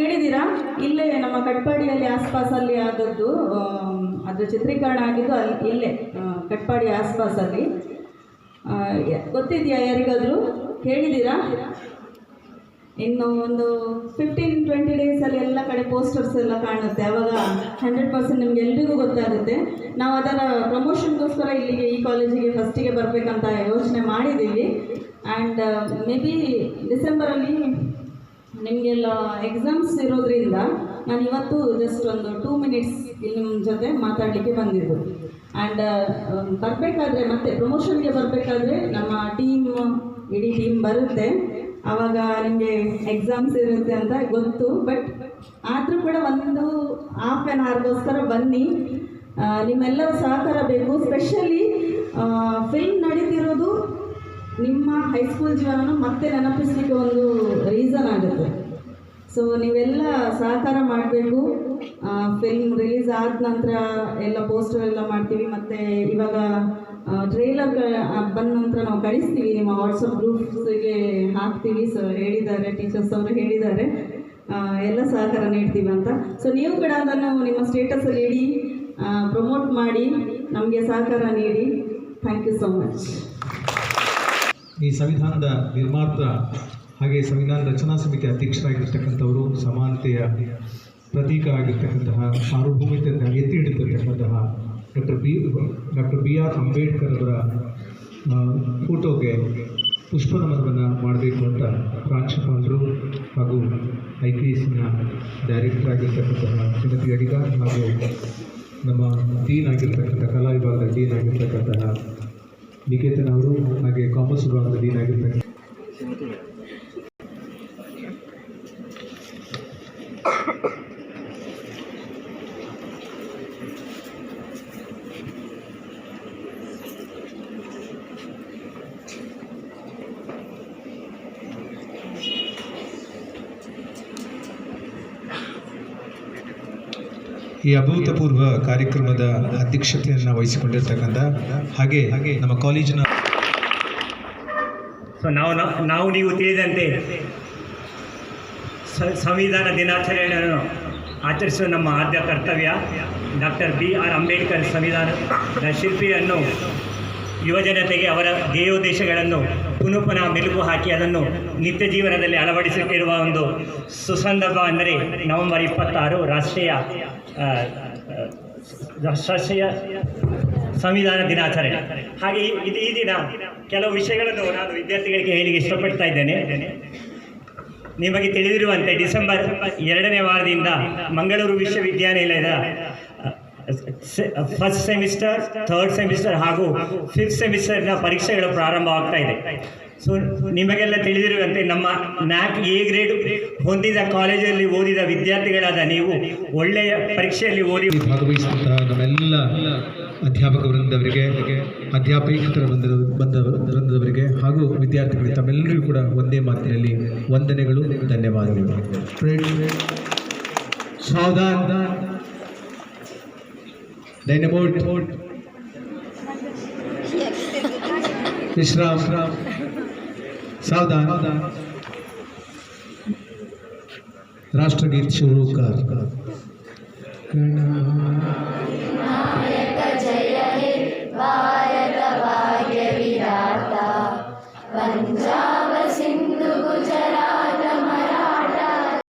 ಕೇಳಿದ್ದೀರಾ ಇಲ್ಲೇ ನಮ್ಮ ಕಟ್ಪಾಡಿಯಲ್ಲಿ ಆಸ್ಪಾಸಲ್ಲಿ ಆದದ್ದು ಅದರ ಅದು ಚಿತ್ರೀಕರಣ ಆಗಿದ್ದು ಅಲ್ಲಿ, ಇಲ್ಲೇ ಕಟ್ಪಾಡಿ ಆಸ್ಪಾಸಲ್ಲಿ. ಗೊತ್ತಿದೆಯಾ ಯಾರಿಗಾದರೂ? ಕೇಳಿದ್ದೀರಾ? ಇನ್ನು ಒಂದು ಫಿಫ್ಟೀನ್ ಟ್ವೆಂಟಿ ಡೇಸಲ್ಲಿ ಎಲ್ಲ ಕಡೆ ಪೋಸ್ಟರ್ಸ್ ಎಲ್ಲ ಕಾಣುತ್ತೆ. ಆವಾಗ ಹಂಡ್ರೆಡ್ ಪರ್ಸೆಂಟ್ ನಿಮ್ಗೆ ಎಲ್ರಿಗೂ ಗೊತ್ತಾಗುತ್ತೆ. ನಾವು ಅದರ ಪ್ರಮೋಷನ್ಗೋಸ್ಕರ ಇಲ್ಲಿಗೆ, ಈ ಕಾಲೇಜಿಗೆ ಫಸ್ಟಿಗೆ ಬರಬೇಕಂತ ಯೋಚನೆ ಮಾಡಿದ್ದೀವಿ. ಆ್ಯಂಡ್ ಮೇ ಬಿ ಡಿಸೆಂಬರಲ್ಲಿ ನಿಮಗೆಲ್ಲ ಎಕ್ಸಾಮ್ಸ್ ಇರೋದ್ರಿಂದ ನಾನು ಇವತ್ತು ಜಸ್ಟ್ ಒಂದು ಟೂ ಮಿನಿಟ್ಸ್ ನಿಮ್ಮ ಜೊತೆ ಮಾತಾಡಲಿಕ್ಕೆ ಬಂದಿದ್ದು. ಆ್ಯಂಡ್ ಬರಬೇಕಾದ್ರೆ ಮತ್ತೆ ಪ್ರಮೋಷನ್ಗೆ ಬರಬೇಕಾದ್ರೆ ನಮ್ಮ ಟೀಮ್ ಇಡೀ ಟೀಮ್ ಬರುತ್ತೆ. ಆವಾಗ ನಿಮಗೆ ಎಕ್ಸಾಮ್ಸ್ ಇರುತ್ತೆ ಅಂತ ಗೊತ್ತು. ಬಟ್ ಆದರೂ ಕೂಡ ಒಂದು ಹಾಫ್ ಆ್ಯನ್ ಅವರ್ಗೋಸ್ಕರ ಬನ್ನಿ. ನಿಮ್ಮೆಲ್ಲರೂ ಸಹಕಾರ ಬೇಕು ಸ್ಪೆಷಲಿ ನಿಮ್ಮ ಹೈಸ್ಕೂಲ್ ಜೀವನನ ಮತ್ತೆ ನೆನಪಿಸ್ಲಿಕ್ಕೆ ಒಂದು ರೀಸನ್ ಆಗುತ್ತೆ. ಸೊ ನೀವೆಲ್ಲ ಸಹಕಾರ ಮಾಡಬೇಕು. ಫಿಲ್ಮ್ ರಿಲೀಸ್ ಆದ ನಂತರ ಎಲ್ಲ ಪೋಸ್ಟರ್ ಎಲ್ಲ ಮಾಡ್ತೀವಿ. ಮತ್ತು ಇವಾಗ ಟ್ರೈಲರ್ ಬಂದ ನಂತರ ನಾವು ಕಳಿಸ್ತೀವಿ. ನಿಮ್ಮ ವಾಟ್ಸಪ್ ಗ್ರೂಪ್ಸ್ಗೆ ಹಾಕ್ತೀವಿ. ಸೊ ಹೇಳಿದ್ದಾರೆ ಟೀಚರ್ಸ್ ಅವರು ಹೇಳಿದ್ದಾರೆ. ಎಲ್ಲ ಸಹಕಾರ ನೀಡ್ತೀವಿ ಅಂತ. ಸೊ ನೀವು ಕೂಡ ಅದನ್ನು ನಿಮ್ಮ ಸ್ಟೇಟಸಲ್ಲಿ ಇಡಿ ಪ್ರಮೋಟ್ ಮಾಡಿ, ನಮಗೆ ಸಹಕಾರ ನೀಡಿ. ಥ್ಯಾಂಕ್ ಯು ಸೊ ಮಚ್ ಈ ಸಂವಿಧಾನದ ನಿರ್ಮಾತ ಹಾಗೆ ಸಂವಿಧಾನ ರಚನಾ ಸಮಿತಿ ಅಧ್ಯಕ್ಷರಾಗಿರ್ತಕ್ಕಂಥವರು, ಸಮಾನತೆಯ ಪ್ರತೀಕ ಆಗಿರ್ತಕ್ಕಂತಹ ಸಾರ್ವಭೌಮತೆಯನ್ನು ಎತ್ತಿ ಹಿಡಿದಿರ್ತಕ್ಕಂತಹ doctor B doctor B R Ambedkar ಅವರ ಫೋಟೋಗೆ ಪುಷ್ಪ ನಮನವನ್ನು ಮಾಡಬೇಕು ಅಂತ ಪ್ರಾಂಶುಪಾಲರು ಹಾಗೂ ಐ ಪಿ ಎಸ್ನ ಡೈರೆಕ್ಟರ್ ಆಗಿರ್ತಕ್ಕಂತಹ ಶ್ರೀಮತಿ ಅಡಿಗ ಹಾಗೂ ನಮ್ಮ ಡೀನ್ ಆಗಿರ್ತಕ್ಕಂಥ ಕಲಾ ವಿಭಾಗದ ಡೀನ್ ಆಗಿರ್ತಕ್ಕಂತಹ ನಿಕೇತನ್ ಅವರು ಹಾಗೆ ಕಾಮರ್ಸ್ ವಿಭಾಗದ ಡೀನ್ ಆಗಿರ್ತಕ್ಕಂಥ ಈ ಅಭೂತಪೂರ್ವ ಕಾರ್ಯಕ್ರಮದ ಅಧ್ಯಕ್ಷತೆಯನ್ನು ವಹಿಸಿಕೊಂಡಿರ್ತಕ್ಕಂಥ ಹಾಗೆ ಹಾಗೆ ನಮ್ಮ ಕಾಲೇಜಿನ ಸೊ ನಾವು ನಾವು- ನಾವು ತಿಳಿದಂತೆ ಸಂವಿಧಾನ ದಿನಾಚರಣೆಯನ್ನು ಆಚರಿಸುವ ನಮ್ಮ ಆದ್ಯ ಕರ್ತವ್ಯ ಡಾಕ್ಟರ್ ಬಿ ಆರ್ ಅಂಬೇಡ್ಕರ್ ಸಂವಿಧಾನದ ಶಿಲ್ಪಿಯನ್ನು ಯುವಜನತೆಗೆ ಅವರ ಧ್ಯೇಯೋದ್ದೇಶಗಳನ್ನು ಪುನಃ ಪುನಃ ಮೆಲುಕು ಹಾಕಿ ಅದನ್ನು ನಿತ್ಯ ಜೀವನದಲ್ಲಿ ಅಳವಡಿಸುತ್ತಿರುವ ಒಂದು ಸುಸಂದರ್ಭ ಅಂದರೆ ನವೆಂಬರ್ ಇಪ್ಪತ್ತಾರು ರಾಷ್ಟ್ರೀಯ ರಾಷ್ಟ್ರೀಯ ಸಂವಿಧಾನ ದಿನಾಚರಣೆ. ಹಾಗೆ ಇದು ಈ ದಿನ ಕೆಲವು ವಿಷಯಗಳನ್ನು ನಾನು ವಿದ್ಯಾರ್ಥಿಗಳಿಗೆ ಹೇಳಿ ಇಷ್ಟಪಡ್ತಾ ಇದ್ದೇನೆ. ನಿಮಗೆ ತಿಳಿದಿರುವಂತೆ ಡಿಸೆಂಬರ್ ಎರಡನೇ ವಾರದಿಂದ ಮಂಗಳೂರು ವಿಶ್ವವಿದ್ಯಾನಿಲಯದ ಫಸ್ಟ್ ಸೆಮಿಸ್ಟರ್ ಥರ್ಡ್ ಸೆಮಿಸ್ಟರ್ ಹಾಗೂ ಫಿಫ್ತ್ ಸೆಮಿಸ್ಟರ್ನ ಪರೀಕ್ಷೆಗಳು ಪ್ರಾರಂಭವಾಗ್ತಾ ಇದೆ. ಸೊ ನಿಮಗೆಲ್ಲ ತಿಳಿದಿರುವಂತೆ ನಮ್ಮ ನ್ಯಾಕ್ ಎ ಗ್ರೇಡ್ ಹೊಂದಿದ ಕಾಲೇಜಲ್ಲಿ ಓದಿದ ವಿದ್ಯಾರ್ಥಿಗಳಾದ ನೀವು ಒಳ್ಳೆಯ ಪರೀಕ್ಷೆಯಲ್ಲಿ ಓದಿ ಭಾಗವಹಿಸುವಂತಹ ನಮ್ಮೆಲ್ಲ ಅಧ್ಯಾಪಕ ವೃಂದವರಿಗೆ ಅಧ್ಯಾಪಕರ ಬಂದ ವೃಂದದವರಿಗೆ ಹಾಗೂ ವಿದ್ಯಾರ್ಥಿಗಳಿಗೆ ತಮ್ಮೆಲ್ಲರಿಗೂ ಕೂಡ ಒಂದೇ ಮಾತಿನಲ್ಲಿ ವಂದನೆಗಳು ಧನ್ಯವಾದಗಳು. લઈને બોટ વિશ્રામ સાવધાન રાષ્ટ્રગીત શરૂ કર